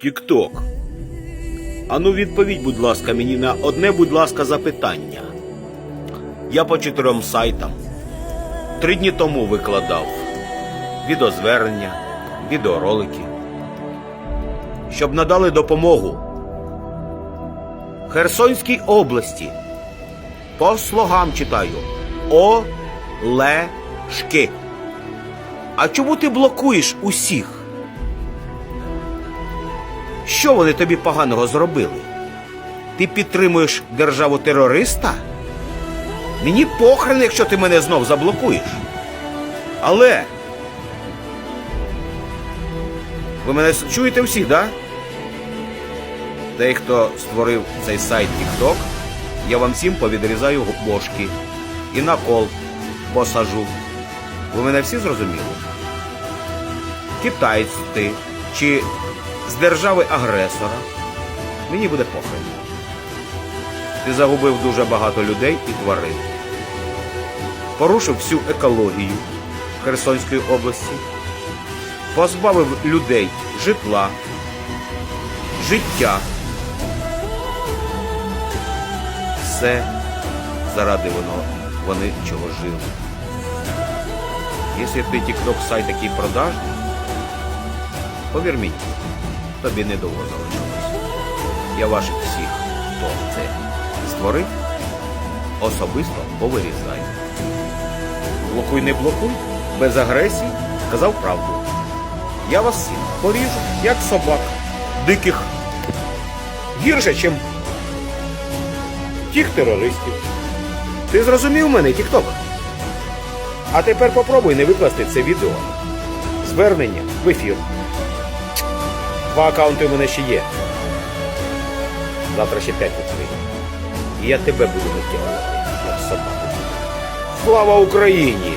Тік-ток. Ану відповідь, будь ласка, мені на одне, будь ласка, запитання. Я по чотирьом сайтам три дні тому викладав відеозвернення, відеоролики, щоб надали допомогу Херсонській області. По слогам читаю Олешки. А чому ти блокуєш усіх? Що вони тобі поганого зробили? Ти підтримуєш державу терориста? Мені похрен, якщо ти мене знов заблокуєш. Але. Ви мене чуєте всі, да? Той, хто створив цей сайт TikTok, я вам всім повідрізаю бошки і на кол посажу. Ви мене всі зрозуміли? Китайць ти чи з держави агресора, мені буде похрен. Ти загубив дуже багато людей і тварин. Порушив всю екологію Херсонської області, позбавив людей житла, життя. Все заради воно, вони чого жили. Якщо ти тікток сайт такий продажний, повір мені, тобі недовго залишилось. Я ваших всіх, хто це створив, особисто повирізаю. Блокуй, не блокуй, без агресії, сказав правду. Я вас всіх поріжу, як собак, диких. Гірше, ніж тих терористів. Ти зрозумів мене, Тікток? А тепер попробуй не викласти це відео. Звернення в ефір. Два аккаунти у мене ще є. Завтра ще п'ять відкрию. І я тебе буду витягувати, як собаку. Слава Україні!